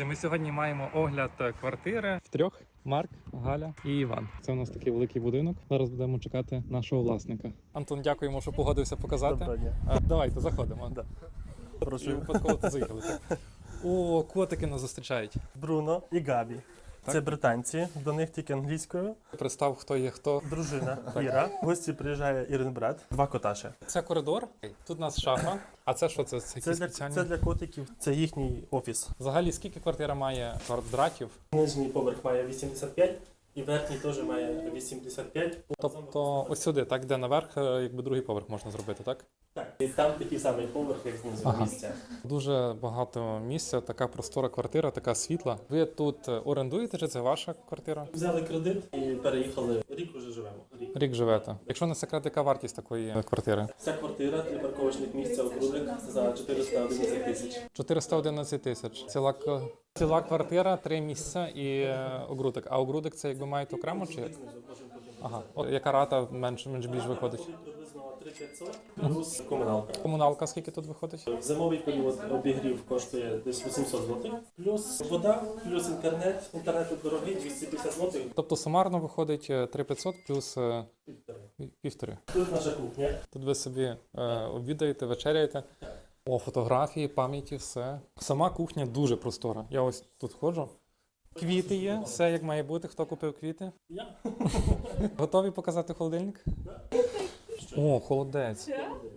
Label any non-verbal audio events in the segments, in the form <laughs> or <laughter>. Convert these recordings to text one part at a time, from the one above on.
Ми сьогодні маємо огляд е, квартири в трьох. Марк, Галя і Іван. Це у нас такий великий будинок. Зараз будемо чекати нашого власника. Антон, дякуємо, що погодився показати. Доброго. Е, Давайте заходимо. Да. І Прошу. випадково тут заїхали. О, котики нас зустрічають. Бруно і Габі. Це британці, до них тільки англійською. Представ, хто є хто. Дружина <laughs> Іра. В Гості приїжджає Ірин брат. Два кота ще. Це коридор. Тут у нас шафа. А це що? Це, це Це якісь для, спеціальні? це для котиків. Це їхній офіс. Взагалі, скільки квартира має квадратів? Нижній поверх має 85 і верхній теж має 85. Тобто ось сюди, так, де наверх, е, якби другий поверх можна зробити, так? Так. І там такий самий поверх, як знизу Ага. місця. Дуже багато місця, така простора квартира, така світла. Ви тут е, орендуєте чи це ваша квартира? Взяли кредит і переїхали. Рік уже живемо. Рік. Рік живете. Якщо не секрет, яка вартість такої квартири? Ця квартира для парковочних місць окружок за 411 тисяч. 411 тисяч. Ціла, к- ціла квартира, три місця і е, огрудок. А огрудок це якби маєте окремо чи? Ага. От яка рата менше, менш більш виходить? Приблизно 3500 плюс комуналка. Комуналка скільки тут виходить? В зимовий період обігрів коштує десь 800 злотих, плюс вода, плюс інтернет. Інтернет тут дорогий, 250 злотих. Тобто сумарно виходить е, 3500 плюс е, півтори. Тут наша кухня. Тут ви собі е, обідаєте, вечеряєте. О, фотографії, пам'яті, все. Сама кухня дуже простора. Я ось тут ходжу. Квіти є, все як має бути. Хто купив квіти? Я. Готові показати холодильник? О, холодець.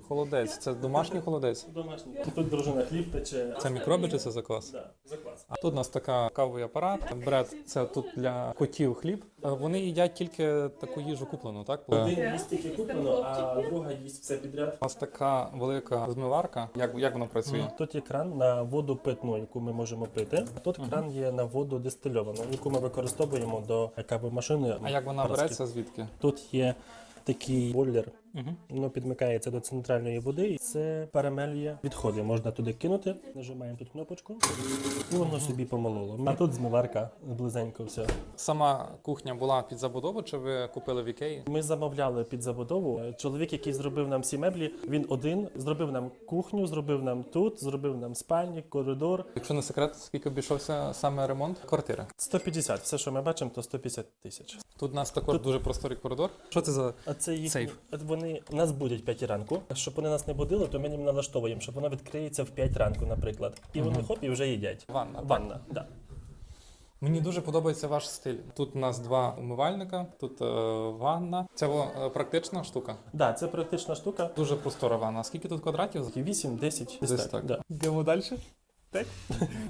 Холодець. Це домашній холодець. Домашній. Тут дружина хліб пече. Це мікроби чи це заквас? Да, заквас. А тут у нас така кавовий апарат. Бред, це тут для котів хліб. Е, Вони їдять тільки таку їжу куплену, так? Е, Один їсть тільки куплено, а друга їсть все підряд. У нас така велика змиварка. Як, як вона працює? Тут є кран на воду питну, яку ми можемо пити. Тут кран є на воду дистильовану, яку ми використовуємо до кавомашини. А як вона береться звідки? Тут є такий бойлер Угу. Воно підмикається до центральної води, і це перемелює відходи. Можна туди кинути. Нажимаємо тут кнопочку, і воно собі помололо. А тут змиварка близенько все. Сама кухня була під забудову, чи ви купили в Ікеї? Ми замовляли під забудову. Чоловік, який зробив нам всі меблі, він один зробив нам кухню, зробив нам тут, зробив нам спальник, коридор. Якщо не секрет, скільки обійшовся саме ремонт квартири? 150. Все, що ми бачимо, то 150 тисяч. Тут у нас також дуже просторий коридор. Що це за А це їх Сейф. От вони нас будять 5 ранку. Щоб вони нас не будили, то ми їм налаштовуємо, щоб воно відкриється в 5 ранку, наприклад. І вони хоп і вже їдять. ванна? так? Ванна, да. Мені дуже подобається ваш стиль. Тут у нас два умивальника, тут е, ванна. Це е, практична штука. Да, це практична штука. Дуже простора ванна. Скільки тут квадратів? 8, 10, десь так. так. Да. Йдемо далі.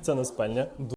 Це на спальня.